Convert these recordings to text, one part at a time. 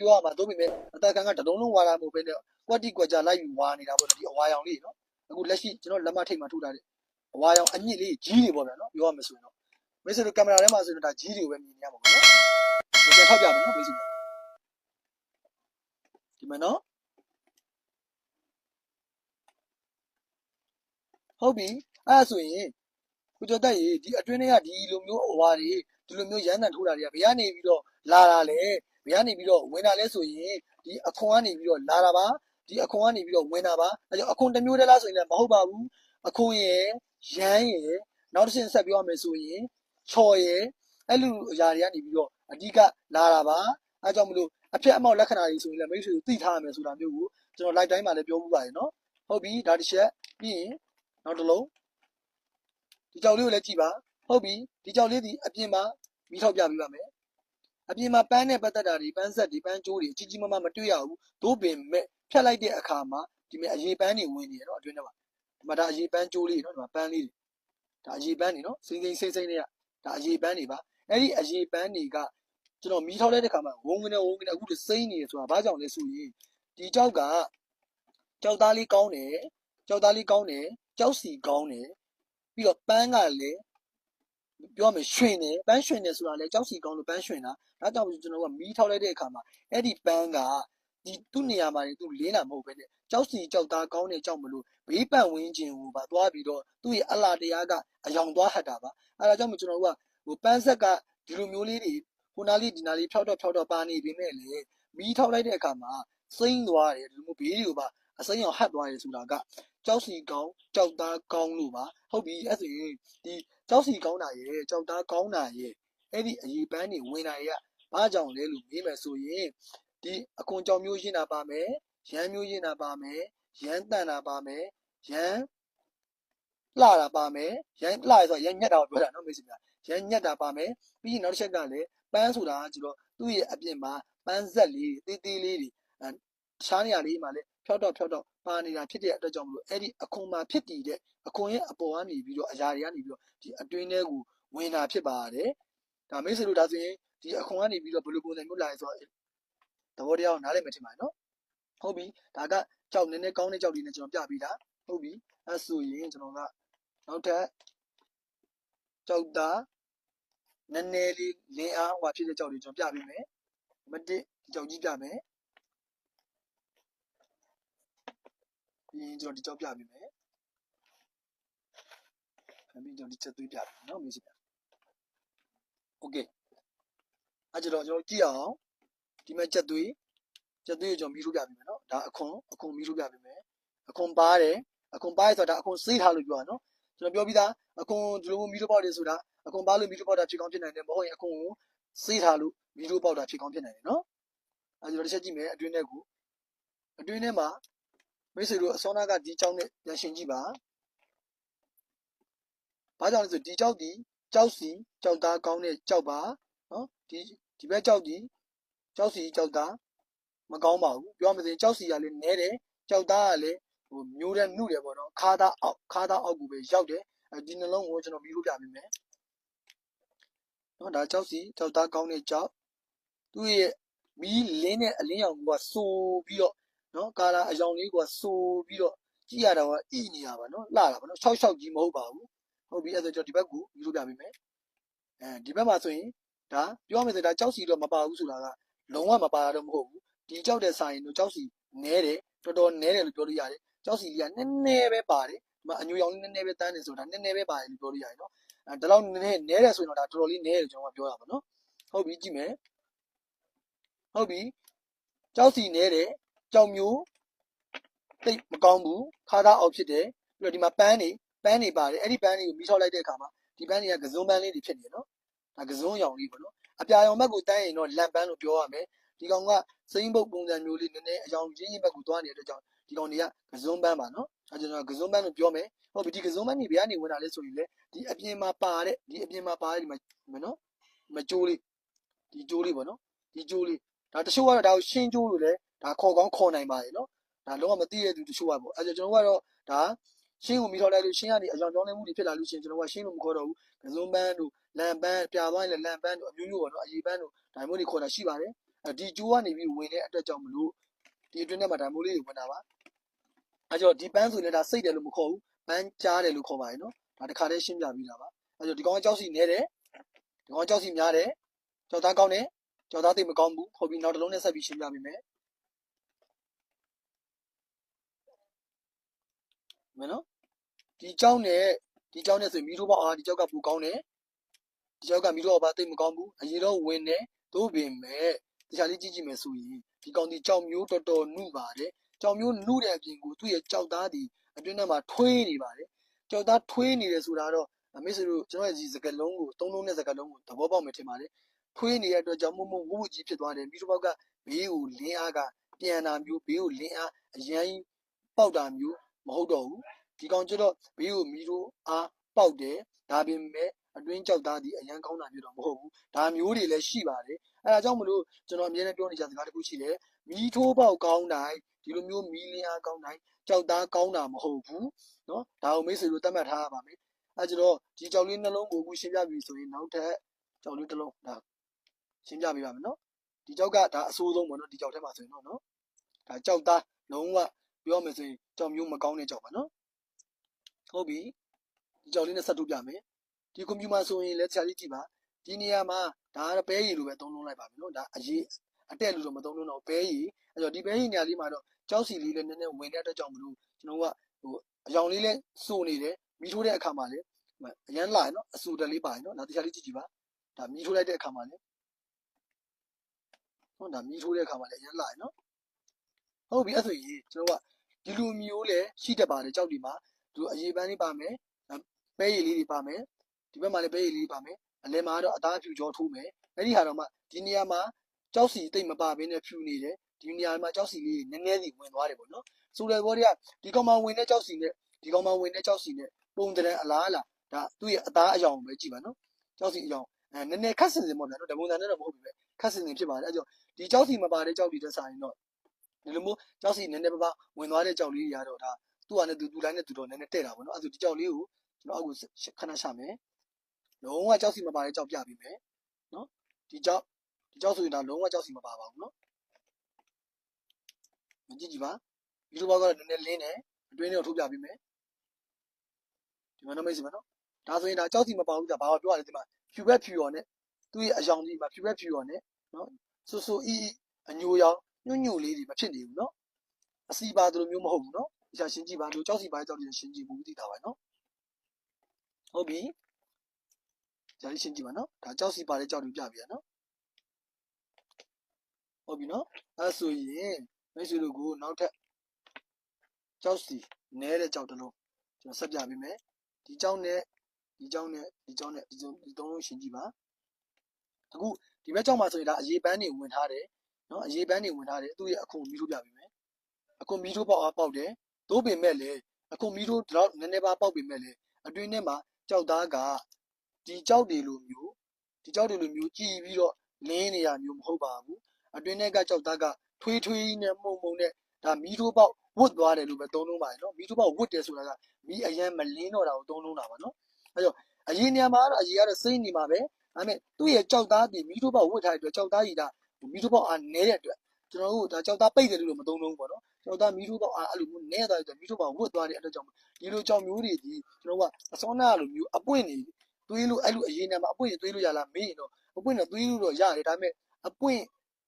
ပြောရမှာတို့ပေမဲ့အသက်ခံကတလုံးလုံးဝါတာမဟုတ်ဘဲနဲ့ကွက်တိကွက်ကြလိုက်ပြီးဝါနေတာပေါ့နော်ဒီအဝါရောင်လေးနော်အခုလက်ရှိကျွန်တော်လက်မထိတ်မှာထုတ်ထားတဲ့အဝါရောင်အညစ်လေးကြီးတွေပေါ့ဗျာနော်ပြောရမယ်ဆိုရင်တော့မိတ်ဆွေတို့ကင်မရာထဲမှာဆိုရင်ဒါကြီးတွေကိုပဲမြင်နေရမှာပေါ့နော်ဒီပြန်ထောက်ပြမယ်နော်မိတ်ဆွေတို့ဒီမှာနော်ဟုတ်ပြီအဲ့ဒါဆိုရင်ကိုကျော်တက်ရေဒီအတွင်းထဲကဒီလိုမျိုးအဝါတွေဒီလိုမျိုးရမ်းတန်ထိုးတာတွေကဘယ်ကနေပြီးတော့လာတာလဲ ဘယ်ကနေပြီးတော့ဝင်တာလဲဆိုရင်ဒီအခွန်ကနေပြီးတော့လာတာပါဒီအခွန်ကနေပြီးတော့ဝင်တာပါအဲကြောင့်အခွန်တစ်မျိုးတည်းလားဆိုရင်လည်းမဟုတ်ပါဘူးအခွန်ရယ်ရမ်းရယ်နောက်တစ်ဆင့်ဆက်ပြောရမယ်ဆိုရင်ချော်ရယ်အဲ့လိုအရာတွေကနေပြီးတော့အဓိကလာတာပါအဲကြောင့်မလို့အဖြစ်အမောက်လက္ခဏာတွေဆိုရင်လည်းမိတ်ဆွေတို့သိထားရမယ်ဆိုတာမျိုးကိုကျွန်တော် live တိုင်းမှာလည်းပြောမှုပါတယ်နော်ဟုတ်ပြီဒါတစ်ချက်ပြီးရင်နောက်တစ်လုံးဒီကြောက်လေးကိုလည်းကြည့်ပါဟုတ်ပြီဒီကြောက်လေးဒီအပြင်မှာမိထောက်ပြပေးပါမယ် အပြင်မှာပန်းနဲ့ပတ်သက်တာတွေပန်းဆက်တွေပန်းကြိုးတွေကြီးကြီးမားမားမတွေ့ရဘူးသို့ပင်မဲ့ဖြတ်လိုက်တဲ့အခါမှာဒီမဲ့အရေးပန်းတွေဝင်နေရတော့အတွင်းထဲမှာဒီမှာဒါအရေးပန်းကြိုးလေးနော်ဒီမှာပန်းလေးတွေဒါအရေးပန်းတွေနော်စိမ့်စိမ့်စိမ့်စိမ့်တွေကဒါအရေးပန်းတွေပါအဲ့ဒီအရေးပန်းတွေကကျွန်တော်မိထောက်လိုက်တဲ့ခါမှာဝုန်းကနေဝုန်းကနေအခုတစိမ့်နေရဆိုတာဘာကြောင့်လဲဆိုရင်ဒီကြောက်ကကြောက်သားလေးကောင်းတယ်ကြောက်သားလေးကောင်းတယ်ကြောက်စီကောင်းတယ်ပြီးတော့ပန်းကလည်း ပြောရမယ်ရွှင်တယ်ပန်းရွှင်တယ်ဆိုတာလည်းကြောက်စီကောင်းလို့ပန်းရွှင်တာဒါကြောင့်ကျွန်တော်ကမီးထောက်လိုက်တဲ့အခါမှာအဲ့ဒီပန်းကဒီသူ့နေရာမှာနေသူလင်းတာမဟုတ်ပဲねကြောက်စီကြောက်သားကောင်းတဲ့ကြောက်မလို့ဘေးပတ်ဝန်းကျင်ကိုပါသွားပြီးတော့သူ့ရဲ့အလားတရားကအယောင်သွားဟတ်တာပါအဲဒါကြောင့်မို့ကျွန်တော်တို့ကဟိုပန်းဆက်ကဒီလိုမျိုးလေးတွေဟိုနာလေးဒီနာလေးဖြောက်တော့ဖြောက်တော့ပါနေပြီမဲ့လေမီးထောက်လိုက်တဲ့အခါမှာစိမ့်သွားတယ်ဒီလိုမျိုးဘေးတွေကိုပါ အစိမ်းအောင်ဟတ်သွားတယ်ဆိုတာကကြောက်စီကောင်းကြောက်သားကောင်းလို့ပါဟုတ်ပြီအဲ့ဆိုရင်ဒီကြောက်စီကောင်းတာရဲ့ကြောက်သားကောင်းတာရဲ့အဲ့ဒီအရေးပန်းတွေဝင်တာရဲ့ဘာကြောင့်လဲလို့မေးမယ်ဆိုရင်ဒီအခွန်ကြောင်မျိုးရှင်းတာပါမယ်ရမ်းမျိုးရှင်းတာပါမယ်ရမ်းတန်တာပါမယ်ရမ်းလှတာပါမယ်ရမ်းလှရဆိုရမ်းညက်တာကိုပြောတာနော်မေးစမြရမ်းညက်တာပါမယ်ပြီးရင်နောက်တစ်ချက်ကလည်းပန်းဆိုတာကကျတော့သူ့ရဲ့အပြင်မှာပန်းဆက်လေးတွေတေးသေးလေးတွေ အဲရှားနေရလေးမှာလည်းဖြောက်တော့ဖြောက်တော့ပါနေတာဖြစ်တဲ့အတွက်ကြောင့်မလို့အဲ့ဒီအခွန်မှာဖြစ်တည်တဲ့အခွန်ရဲ့အပေါ်ကနေပြီးတော့အရာတွေကနေပြီးတော့ဒီအတွင်းထဲကိုဝင်တာဖြစ်ပါတယ်ဒါမိတ်ဆွေတို့ဒါဆိုရင်ဒီအခွန်ကနေပြီးတော့ဘယ်လိုပုံစံမျိုးလာလဲဆိုတော့သဘောတရားကိုနားလည်မယ်ထင်ပါတယ်နော်ဟုတ်ပြီဒါကကြောက်နည်းနည်းကောင်းတဲ့ကြောက်လေးနဲ့ကျွန်တော်ပြပေးတာဟုတ်ပြီအဲဆိုရင်ကျွန်တော်ကနောက်ထပ်ကြောက်တာနည်းနည်းလေးလင်းအားဟိုဖြစ်တဲ့ကြောက်လေးကျွန်တော်ပြပေးမယ်မတစ်ဒီကြောက်ကြီးပြမယ် ပြီးရင်ကျွန်တော်ဒီကြောက်ပြပေးမယ်။ပြီးရင်ကျွန်တော်ဒီချက်သွေးပြပေးမယ်နော်မိစေ။ Okay အဲ့ကျွန်တော်ကျွန်တော်ကြည့်အောင်ဒီမှာချက်သွေးချက်သွေးကိုကျွန်တော်မီးလို့ပြပေးမယ်နော်။ဒါအခွန်အခွန်မီးလို့ပြပေးမယ်။အခွန်ပါတယ်အခွန်ပါရဆိုတာအခွန်စေးထားလို့ပြောတာနော်။ကျွန်တော်ပြောပြီးသားအခွန်ဒီလိုမီးလို့ပေါက်တယ်ဆိုတာအခွန်ပါလို့မီးလို့ပေါက်တာဖြစ်ကောင်းဖြစ်နိုင်တယ်မဟုတ်ရင်အခွန်ကိုစေးထားလို့မီးလို့ပေါက်တာဖြစ်ကောင်းဖြစ်နိုင်တယ်နော်။အဲ့ကျွန်တော်တစ်ချက်ကြည့်မယ်အတွင်းထဲကိုအတွင်းထဲမှာ မိတ်ဆွေတို့အစောနာကဒီကြောင်းနဲ့ပြန်ရှင်းကြည့်ပါဘာကြောင့်လဲဆိုဒီကြောက်ဒီကြောက်စီကြောက်သားကောင်းတဲ့ကြောက်ပါနော်ဒီဒီဘက်ကြောက်ဒီကြောက်စီကြောက်သားမကောင်းပါဘူးပြောမှဆိုရင်ကြောက်စီကလည်းနဲတယ်ကြောက်သားကလည်းဟိုမျိုးတဲ့နှုတယ်ပေါ့နော်ခါသားအောက်ခါသားအောက်ကိုပဲရောက်တယ်အဲဒီနှလုံးကိုကျွန်တော်ပြီးလို့ပြပေးမယ်နော်ဒါကြောက်စီကြောက်သားကောင်းတဲ့ကြောက်သူ့ရဲ့မီးလင်းတဲ့အလင်းရောင်ကဆိုပြီးတော့ နော်ကာလာအယောင်လေးကဆိုပြီးတော့ကြည့်ရတာကအီနေတာပါနော်လှတာပါနော်၆၆ကြီးမဟုတ်ပါဘူးဟုတ်ပြီအဲ့ဒါကျွန်တော်ဒီဘက်ကိုပြီးလို့ပြပေးမယ်အဲဒီဘက်မှာဆိုရင်ဒါပြောမယ်ဆိုဒါကြောက်စီတော့မပါဘူးဆိုတာကလုံးဝမပါတာတော့မဟုတ်ဘူးဒီကြောက်တဲ့ဆိုင်တော့ကြောက်စီနဲတယ်တော်တော်နဲတယ်လို့ပြောလို့ရတယ်ကြောက်စီကြီးကနည်းနည်းပဲပါတယ်ဒီမှာအညူရောင်လေးနည်းနည်းပဲတန်းနေဆိုတာနည်းနည်းပဲပါတယ်လို့ပြောလို့ရတယ်နော်အဲဒါတော့နည်းနည်းနဲတယ်ဆိုရင်တော့ဒါတော်တော်လေးနဲတယ်ကျွန်တော်ကပြောရပါနော်ဟုတ်ပြီကြည့်မယ်ဟုတ်ပြီကြောက်စီနဲတယ် ကြောက်မျိုးတိတ်မကောင်းဘူးခါသားအောက်ဖြစ်တယ်ပြီးတော့ဒီမှာပန်းနေပန်းနေပါတယ်အဲ့ဒီပန်းတွေကိုမီးထောက်လိုက်တဲ့အခါမှာဒီပန်းတွေကကစုံပန်းလေးတွေဖြစ်နေတယ်နော်ဒါကစုံရောင်လေးပေါ့နော်အပြာရောင်ဘက်ကိုတန်းရင်တော့လန်ပန်းလို့ပြောရမယ်ဒီကောင်ကစိမ့်ပုတ်ပုံစံမျိုးလေးနည်းနည်းအယောင်ရင်းရင်းဘက်ကိုသွားနေတဲ့အတွက်ကြောင့်ဒီကောင်တွေကကစုံပန်းပါနော်အဲကျွန်တော်ကစုံပန်းလို့ပြောမယ်ဟုတ်ပြီဒီကစုံပန်းတွေဘယ်ကနေဝင်လာလဲဆိုရင်လေဒီအပြင်မှာပါတဲ့ဒီအပြင်မှာပါတဲ့ဒီမှာနော်မကျိုးလေးဒီကျိုးလေးပေါ့နော်ဒီကျိုးလေးဒါတချို့ကတော့ဒါကိုရှင်းကျိုးလို့လေ ဒါခေါ်ကောင်းခေါ်နိုင်ပါတယ်နော်ဒါလုံးဝမသိတဲ့သူတချို့ကပေါ့အဲကျွန်တော်ကတော့ဒါရှင်းကိုမိထောက်လိုက်လို့ရှင်းကနေအကြောင်းကြောင်းလေးမှုတွေဖြစ်လာလို့ရှင်းကျွန်တော်ကရှင်းလို့မခေါ်တော့ဘူးကစုံပန်းတို့လန်ပန်းပြားသွားရင်လည်းလန်ပန်းတို့အမျိုးမျိုးပေါ့နော်အရေးပန်းတို့ဒါမျိုးတွေခေါ်တာရှိပါတယ်အဲဒီကျိုးကနေပြီးဝင်တဲ့အတွက်ကြောင့်မလို့ဒီအတွင်းထဲမှာဒါမျိုးလေးတွေဝင်တာပါအဲကြောင့်ဒီပန်းဆိုရင်လည်းဒါစိတ်တယ်လို့မခေါ်ဘူးပန်းကြားတယ်လို့ခေါ်ပါတယ်နော်ဒါတစ်ခါတည်းရှင်းပြပြီးတာပါအဲကြောင့်ဒီကောင်ကကြောက်စီနေတယ်ဒီကောင်ကကြောက်စီများတယ်ကြောက်သားကောင်းတယ်ကြောက်သားသိပ်မကောင်းဘူးခေါ်ပြီးနောက်တစ်လုံးနဲ့ဆက်ပြီးရှင်းပြပေးမယ် မယ်နော်ဒီကြောက်နဲ့ဒီကြောက်နဲ့ဆိုရင်မီးထိုးပေါက်အားဒီကြောက်ကပူကောင်းတယ်ဒီကြောက်ကမီးထိုးပေါက်ပါသိပ်မကောင်းဘူးအရင်တော့ဝင်တယ်သို့ပင်မဲ့တခြားလေးကြည့်ကြည့်မယ်ဆိုရင်ဒီကောင်ဒီကြောက်မျိုးတော်တော်နုပါတယ်ကြောက်မျိုးနုတဲ့အပြင်ကိုသူ့ရဲ့ကြောက်သားဒီအတွင်းထဲမှာထွေးနေပါတယ်ကြောက်သားထွေးနေတယ်ဆိုတာတော့အမေဆိုလို့ကျွန်တော်ရဲ့ဒီစကလုံးကိုသုံးလုံးနဲ့စကလုံးကိုသဘောပေါက်မယ်ထင်ပါတယ်ထွေးနေတဲ့အတွက်ကြောင့်မမဝုဝကြီးဖြစ်သွားတယ်မီးထိုးပေါက်ကဘေးကိုလင်းအားကပြန်တာမျိုးဘေးကိုလင်းအားအရန်ပေါက်တာမျိုး မဟုတ်တော့ဘူး ဒီကောင်ကျတော့ဘေးကိုမီးတို့အားပေါက်တယ်ဒါပေမဲ့အတွင်းကြောက်သားဒီအရန်ကောင်းတာမျိုးတော့မဟုတ်ဘူးဒါမျိုးတွေလည်းရှိပါတယ်အဲဒါကြောင့်မလို့ကျွန်တော်အမြဲတမ်းပြောနေကြစကားတစ်ခုရှိတယ်မီးထိုးပေါက်ကောင်းတိုင်းဒီလိုမျိုးမီးလင်းအားကောင်းတိုင်းကြောက်သားကောင်းတာမဟုတ်ဘူးเนาะဒါကိုမိတ်ဆွေတို့သတ်မှတ်ထားရပါမယ်အဲကျတော့ဒီကြောက်လေးနှလုံးကိုအခုရှင်းပြပြီဆိုရင်နောက်ထပ်ကြောက်လေးတစ်လုံးဒါရှင်းပြပေးပါမယ်เนาะဒီကြောက်ကဒါအဆိုးဆုံးပေါ့เนาะဒီကြောက်ထဲမှာဆိုရင်တော့เนาะဒါကြောက်သားလုံးဝ ပြောမယ်ဆိုရင်ကြောင်မျိုးမကောင်းတဲ့ကြောင်ပါနော်ဟုတ်ပြီဒီကြောင်လေးနဲ့ဆက်ထုတ်ပြမယ်ဒီကွန်ပျူတာဆိုရင်လည်းဆရာကြီးကြည့်ပါဒီနေရာမှာဒါကပဲရည်လိုပဲသုံးလုံးလိုက်ပါမယ်နော်ဒါအရေးအတက်လို့တော့မသုံးလုံးတော့ပဲရည်အဲ့တော့ဒီပဲရည်ညာလေးမှာတော့ကြောက်စီလေးလည်းနည်းနည်းဝင်တဲ့အတွက်ကြောင့်မလို့ကျွန်တော်ကဟိုအယောင်လေးလည်းစိုးနေတယ်မိထိုးတဲ့အခါမှာလည်းအရန်လာရနော်အစူတက်လေးပါရနော်ဒါတရားလေးကြည့်ကြည့်ပါဒါမိထိုးလိုက်တဲ့အခါမှာလည်းဟုတ်ဒါမိထိုးတဲ့အခါမှာလည်းအရန်လာရနော် ဟုတ်ပြီအဲ့ဆိုရင်ကျွန်တော်ကဒီလိုမျိုးလည်းရှိတတ်ပါတယ်ကြောက်ဒီမှာသူအရေးပန်းလေးပါမယ်ပဲရည်လေးတွေပါမယ်ဒီဘက်မှာလည်းပဲရည်လေးပါမယ်အလယ်မှာတော့အသားဖြူကြောထိုးမယ်အဲ့ဒီဟာတော့မှဒီနေရာမှာကြောက်စီတိတ်မပါဘဲနဲ့ဖြူနေတယ်ဒီနေရာမှာကြောက်စီလေးနည်းနည်းစီဝင်သွားတယ်ပေါ့နော်ဆိုတဲ့ဘောတွေကဒီကောင်မှဝင်တဲ့ကြောက်စီနဲ့ဒီကောင်မှဝင်တဲ့ကြောက်စီနဲ့ပုံတရံအလားအလားဒါသူ့ရဲ့အသားအယောင်ပဲကြည့်ပါနော်ကြောက်စီအယောင်အဲနည်းနည်းခက်စင်စင်ပေါ့ဗျာနော်ဓမ္မတန်နဲ့တော့မဟုတ်ဘူးပဲခက်စင်စင်ဖြစ်ပါတယ်အဲ့ကြောင့်ဒီကြောက်စီမပါတဲ့ကြောက်တွေတက်ဆိုင်တော့ ဒီလိုမျိုးကြောက်စီနည်းနည်းပါးပါဝင်သွားတဲ့ကြောက်လေးတွေကတော့ဒါသူ့ဟာနဲ့သူသူတိုင်းနဲ့သူတော့နည်းနည်းတဲ့တာပေါ့နော်အဲ့ဒါဒီကြောက်လေးကိုကျွန်တော်အောက်ကိုခဏရှာမယ်လုံးဝကြောက်စီမပါတဲ့ကြောက်ပြပေးမယ်နော်ဒီကြောက်ဒီကြောက်ဆိုရင်ဒါလုံးဝကြောက်စီမပါပါဘူးနော်မကြည့်ကြည့်ပါဒီလိုဘောကတော့နည်းနည်းလင်းတယ်အတွင်းလေးကိုထုတ်ပြပေးမယ်ဒီမှာတော့မိတ်ဆွေမနော်ဒါဆိုရင်ဒါကြောက်စီမပါဘူးဒါဘာပြောရလဲဒီမှာဖြူဘက်ဖြူရော်နဲ့သူ့ရဲ့အယောင်ကြီးမှာဖြူဘက်ဖြူရော်နဲ့နော်ဆူဆူအီအီအညိုရောင် ညွန့်ညွန့်လေးတွေမဖြစ်နေဘူးနော်အစီပါတို့မျိုးမဟုတ်ဘူးနော်ဒီချာရှင်းကြည့်ပါလို့ကြောက်စီပါကြောက်တယ်ရှင်းကြည့်ဘူးသိတာပါနော်ဟုတ်ပြီဂျာလေးရှင်းကြည့်ပါနော်ဒါကြောက်စီပါတဲ့ကြောက်တွေပြပြရနော်ဟုတ်ပြီနော်အဲဆိုရင်မိတ်ဆွေတို့ကိုနောက်ထပ်ကြောက်စီနဲတဲ့ကြောက်တစ်လုံးကျွန်တော်ဆက်ပြပေးမယ်ဒီကြောက်နဲ့ဒီကြောက်နဲ့ဒီကြောက်နဲ့ဒီကြောက်ဒီသုံးလုံးရှင်းကြည့်ပါအခုဒီဘက်ကြောက်မှာဆိုရင်ဒါအရေးပန်းတွေဝင်ထားတယ် နော်အရေးပန်းတွေဝင်ထားတယ်သူ့ရဲ့အခုမီးထိုးပြပေးမယ်အခုမီးထိုးပေါက်အားပေါက်တယ်သို့ပင်မဲ့လေအခုမီးထိုးတော့နည်းနည်းပါပေါက်ပင်မဲ့လေအတွင်းထဲမှာကြောက်သားကဒီကြောက်တွေလိုမျိုးဒီကြောက်တွေလိုမျိုးကြည်ပြီးတော့လင်းနေရမျိုးမဟုတ်ပါဘူးအတွင်းထဲကကြောက်သားကထွေးထွေးနဲ့မှုံမှုံနဲ့ဒါမီးထိုးပေါက်ဝတ်သွားတယ်လို့ပဲသုံးလုံးပါတယ်နော်မီးထိုးပေါက်ဝတ်တယ်ဆိုတာကမီးအရန်မလင်းတော့တာကိုသုံးလုံးတာပါနော်အဲတော့အရင်နေရာမှာတော့အရင်ကတော့စိမ့်နေမှာပဲဒါပေမဲ့သူ့ရဲ့ကြောက်သားဒီမီးထိုးပေါက်ဝတ်ထားတဲ့အတွက်ကြောက်သားကြီးက မီးထိုးပေါက်အားနဲတဲ့အတွက်ကျွန်တော်တို့ဒါကြောက်သားပိတ်တယ်လို့မသုံးလုံးပေါ့နော်ကျွန်တော်သားမီးထိုးပေါက်အားအဲ့လိုမျိုးနဲသွားတဲ့မီးထိုးပေါက်ဝတ်သွားတဲ့အတွက်ကြောင့်ဒီလိုကြောင်မျိုးတွေဒီကျွန်တော်ကအစောနာလိုမျိုးအပွင့်နေသွေးလို့အဲ့လိုအရင်ကမှအပွင့်သွေးလို့ရလားမေးရင်တော့အပွင့်တော့သွေးလို့တော့ရတယ်ဒါပေမဲ့အပွင့်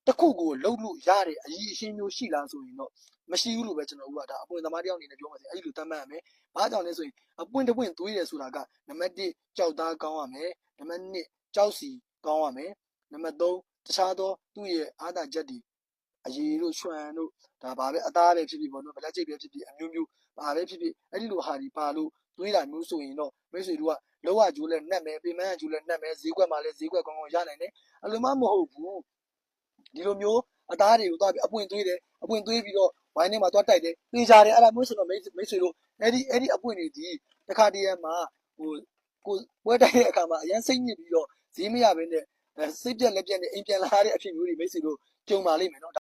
တစ်ခုကိုလှုပ်လို့ရတဲ့အရေးအရှင်းမျိုးရှိလားဆိုရင်တော့မရှိဘူးလို့ပဲကျွန်တော်ကဒါအပွင့်သမားတယောက်အနေနဲ့ပြောမှစေအဲ့လိုတတ်မှတ်ရမယ်။ဘာကြောင့်လဲဆိုရင်အပွင့်တစ်ပွင့်သွေးတယ်ဆိုတာကနံပါတ်1ကြောက်သားကောင်းရမယ်။နံပါတ်2ကြောက်စီကောင်းရမယ်။နံပါတ်3 တခြားသောသူ့ရဲ့အားသာချက်တွေအရေးတို့ရွှံတို့ဒါပါပဲအသားပဲဖြစ်ဖြစ်ပေါ့နော်ဗလက်ကျိတ်ပဲဖြစ်ဖြစ်အမျိုးမျိုးပါပဲဖြစ်ဖြစ်အဲ့ဒီလိုဟာဒီပါလို့သွေးတာမျိုးဆိုရင်တော့မိတ်ဆွေတို့ကလောကကျိုးလဲနှက်မယ်ပြင်မန်းကျိုးလဲနှက်မယ်ဈေးကွက်မှာလဲဈေးကွက်ကောင်းကောင်းရနိုင်တယ်အလိုမှမဟုတ်ဘူးဒီလိုမျိုးအသားတွေကိုသွားပြီးအပွင့်သွေးတယ်အပွင့်သွေးပြီးတော့ဝိုင်းထဲမှာသွားတိုက်တယ်သိကြတယ်အဲ့ဒါမျိုးဆိုတော့မိတ်မိတ်ဆွေတို့အဲ့ဒီအဲ့ဒီအပွင့်တွေဒီတခါတည်းမှာဟိုကိုပွဲတိုက်တဲ့အခါမှာအရန်စိတ်ညစ်ပြီးတော့ဈေးမရဘဲနဲ့ စိတ်ပြက်လက်ပြက်နဲ့အိမ်ပြန်လာတဲ့အဖြစ်မျိုးတွေမိတ်ဆွေတို့ကြုံပါလိမ့်မယ်နော်